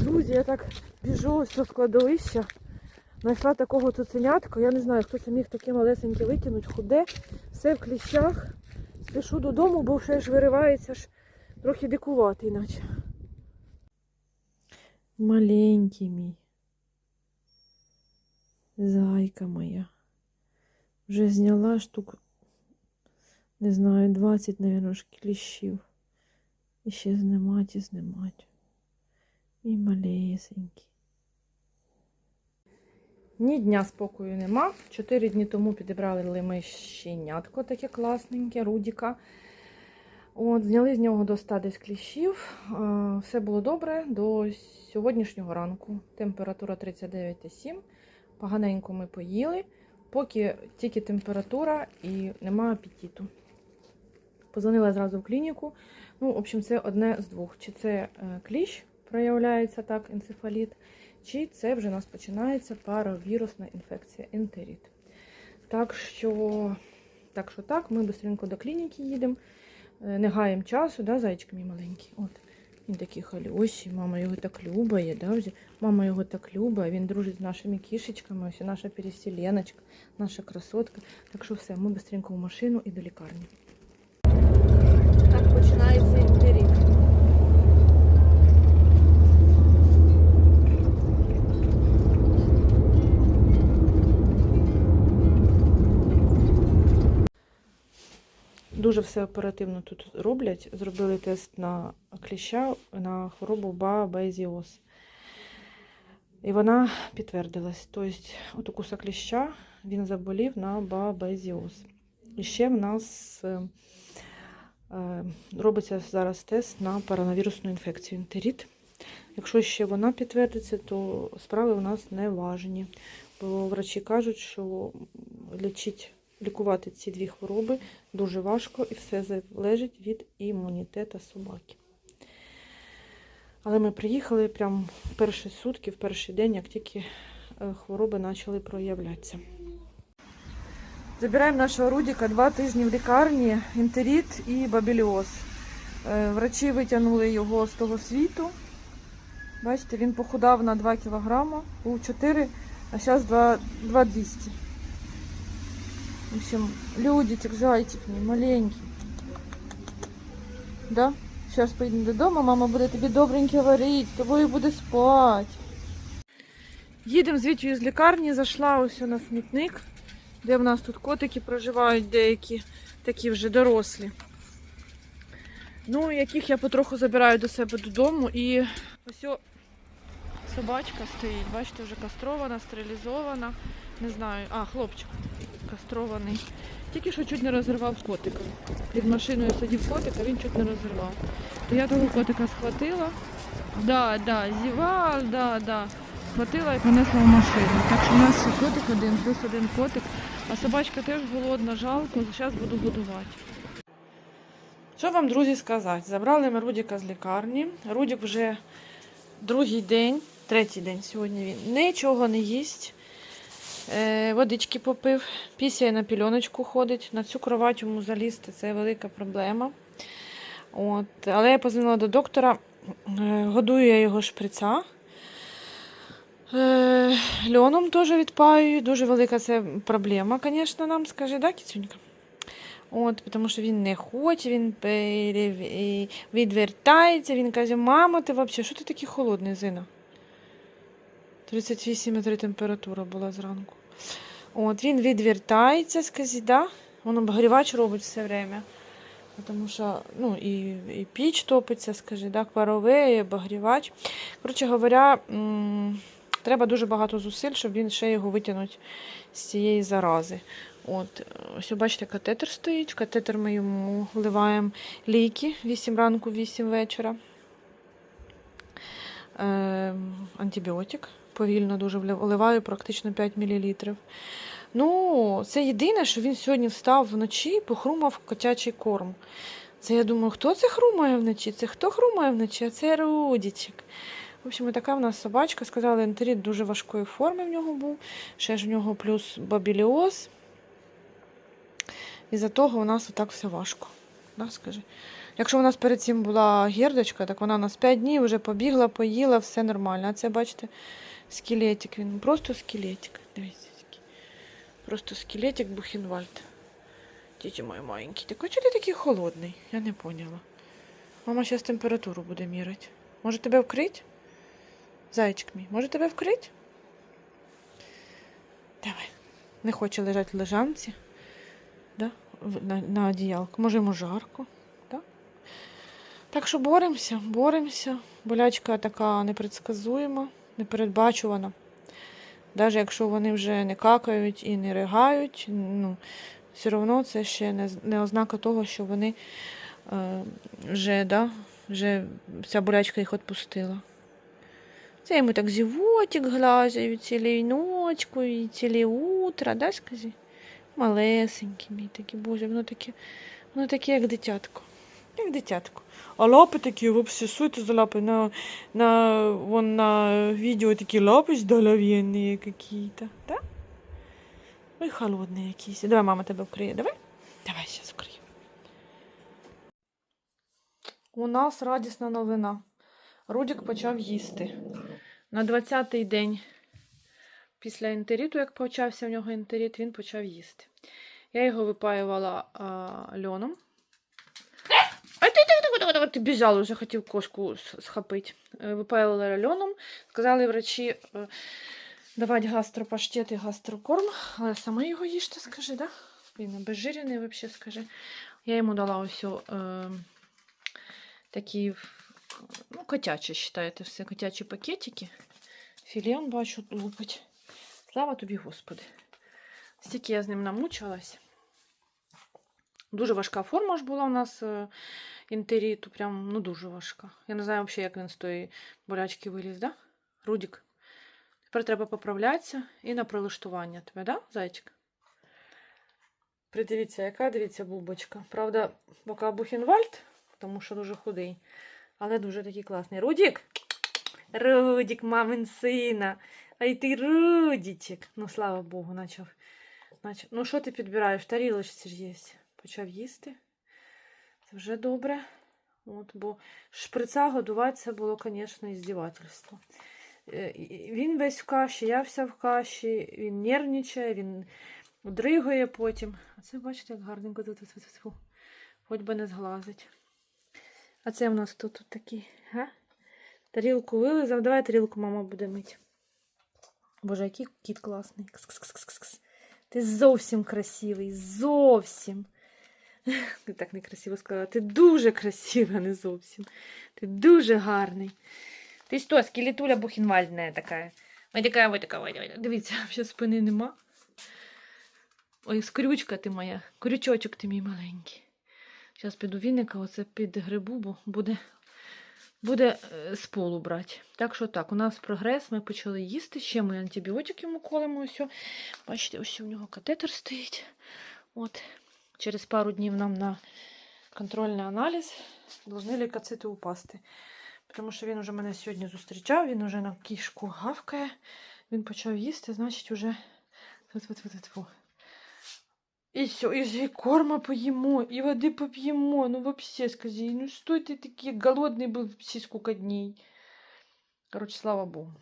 Друзі, я так біжу ось з кладовища. Знайшла такого цуценятка. Я не знаю, хто це міг таке малесеньке витягнути, худе, все в кліщах. Спішу додому, бо ще ж виривається ж трохи дикуватий, наче. Маленький мій. Зайка моя. Вже зняла штук, не знаю, 20, мабуть, кліщів. І ще знімать і знімать. Мій малесенький. Ні дня спокою нема. Чотири дні тому підібрали ми щенятко таке класненьке, Рудіка. От, зняли з нього до 100 десь кліщів. Все було добре до сьогоднішнього ранку. Температура 39,7. Поганенько ми поїли, поки тільки температура і немає апетиту. Позвонила зразу в клініку. Ну, в общем, це одне з двох. Чи це е, кліщ проявляється так, енцефаліт, чи це вже у нас починається паровірусна інфекція ентерит. Так що, так, що так, ми швидко до клініки їдемо, е, не гаємо часу, да, зайчик мій маленький. От. Він такий халюсі, мама його так любає, да, мама його так любить, він дружить з нашими кішечками, ось наша переселеночка, наша красотка. Так що все, ми швидко в машину і до лікарні. Так починається Дуже все оперативно тут роблять. Зробили тест на кліща на хворобу баабезіоз. І вона підтвердилась. Тобто, от укуса кліща він заболів на баабезіоз. І ще в нас е, е, робиться зараз тест на коронавірусну інфекцію ентерит. Якщо ще вона підтвердиться, то справи у нас не важні. Бо врачі кажуть, що лічить, лікувати ці дві хвороби дуже важко і все залежить від імунітету собаки. Але ми приїхали прямо в перші сутки, в перший день, як тільки е, хвороби почали проявлятися. Забираємо нашого Рудіка два тижні в лікарні, інтерит і бабіліоз. Е, Врачі витягнули його з того світу. Бачите, він похудав на 2 кг, був 4, а зараз 2, 2,200. В общем, людичек, зайчик мій, маленький. Да? Зараз поїдемо додому, мама буде тобі добреньке варити, з тобою буде спати. Їдемо звідти з лікарні, зайшла ось на смітник, де в нас тут котики проживають деякі, такі вже дорослі. Ну, яких я потроху забираю до себе додому. І ось собачка стоїть, бачите, вже кастрована, стерилізована. Не знаю, а, хлопчик кастрований. Тільки що чуть не розірвав котика. Під машиною сидів котик, а він чуть не розірвав. То я того котика схватила. Да, да, зівав, да, да. Схватила і понесла в машину. Так що у нас ще котик один, плюс один котик. А собачка теж голодна, жалко, зараз буду годувати. Що вам, друзі, сказати? Забрали ми Рудіка з лікарні. Рудік вже другий день, третій день сьогодні він нічого не їсть. Е, водички попив, пісяє на пільоночку ходить. На цю кровать йому залізти це велика проблема. От. Але я позвонила до доктора, е, годую я його шприца. Е, льоном теж відпаюю. Дуже велика це проблема, звісно, нам скаже, да, кіцюнька? От, тому що він не хоче, він відвертається, він каже, мамо, ти взагалі, що ти такий холодний, Зина? 38,3 температура була зранку. От, він відвертається, скажіть, да? Воно обогрівач робить все время. Тому що ну, і, і піч топиться, скажи, да? паровий, і обогрівач. Коротше говоря, треба дуже багато зусиль, щоб він ще його витягнути з цієї зарази. От, ось, бачите, катетер стоїть. В катетер ми йому вливаємо ліки 8 ранку, 8 вечора. Е, антибіотик. Повільно дуже вливаю практично 5 мл. Ну, це єдине, що він сьогодні встав вночі похрумав котячий корм. Це я думаю, хто це хрумає вночі? Це хто хрумає вночі? А це Рудічик. В общем, така в нас собачка. Сказали, ентерит дуже важкої форми в нього був. Ще ж в нього плюс бабіліоз. І за того у нас отак все важко. Да, скажи. Якщо у нас перед цим була гірдочка, так вона у нас 5 днів вже побігла, поїла, все нормально. А це, бачите, скелетик. Він просто скелетик. Дивіться. Просто скелетик Бухенвальд. Діти мої маленькі. Так а чого ти такий холодний? Я не поняла. Мама зараз температуру буде міряти. Може тебе вкрить? Зайчик мій, може тебе вкрить? Давай. Не хоче лежати в лежанці. Да? На, на одіялку. Може йому жарко. Так що боремося, боремося. Болячка така непредсказуема, непередбачувана. Навіть якщо вони вже не какають і не ригають, ну, все одно це ще не, не ознака того, що вони е, вже, да, вже ця болячка їх відпустила. Це йому так животик глазять цілі ночку і ціле утро, да, скажи? Малесенький мій такий, боже, воно таке, воно таке, як дитятко. Як дитятко. А лапи такі, це за лапи? На, на, вон на відео такі лапи здоровенні какие-то, да? Ой, холодний якийсь. Давай, мама тебе вкриє, давай? Давай, зараз вкрию. У нас радісна новина. Рудік почав їсти. На 20-й день після ентеріту, як почався в нього ентеріт, він почав їсти. Я його випаювала а, льоном. А ти, ти, ти, ти, ти біжав, вже хотів кошку схопити. Е, Випаювала льоном. Сказали врачі е, давати гастропаштет і гастрокорм, але саме його їжте, скажи, да? Він обезжирений, взагалі, скажи. Я йому дала ось е, такі ну, котячі, вважаєте, все, котячі пакетики. Філіон, бачу, лупить. Слава тобі, Господи. Стільки я з ним намучилась. Дуже важка форма ж була у нас е, інтеріту, прям ну дуже важка. Я не знаю взагалі, як він з тої болячки виліз, да? Рудік. Тепер треба поправлятися і на прилаштування тебе, да, зайчик? Придивіться, яка дивіться бубочка. Правда, поки Бухенвальд, тому що дуже худий, але дуже такий класний. Рудік! Рудік, мамин сина. Ай ти Рудічик. Ну, слава Богу, начав. Ну, що ти підбираєш? Тарілочці ж є. Почав їсти. Це вже добре. От, бо шприца годувати це було, звісно, іздівательство. Е, Він весь в каші, я вся в каші, він нервничає, він дригає потім. А це, бачите, як гарненько тут. тут, тут, тут. Хоч би не зглазить. А це в нас тут, тут такий, га? Тарілку вилизав. Давай тарілку мама буде мити. Боже, який кіт класний. Кс-кс-кс-кс-кс. Ти зовсім красивий, зовсім. Так некрасиво сказала. Ти дуже красива, не зовсім. Ти дуже гарний. Ти що, скелетуля бухенвальдна така. Ой, така, ой, така, ой, ой. Дивіться, ще спини нема. Ой, скрючка ти моя, крючочок ти мій маленький. Зараз піду віника, оце під грибу, бо буде, буде е, з полу брати. Так що так, у нас прогрес, ми почали їсти, ще ми антибіотики йому колемо. Бачите, ось у нього катетер стоїть. От. Через пару днів нам на контрольний аналіз повинні лікоцити упасти. Тому що він вже мене сьогодні зустрічав, він вже на кішку гавкає, він почав їсти, значить, вже. Тьфу-тьфу-тьфу-тьфу. І все, і корма поїмо, і води поп'ємо. Ну, вообще, скажи, ну що ти такий голодний був всі скільки днів. Коротше, слава Богу.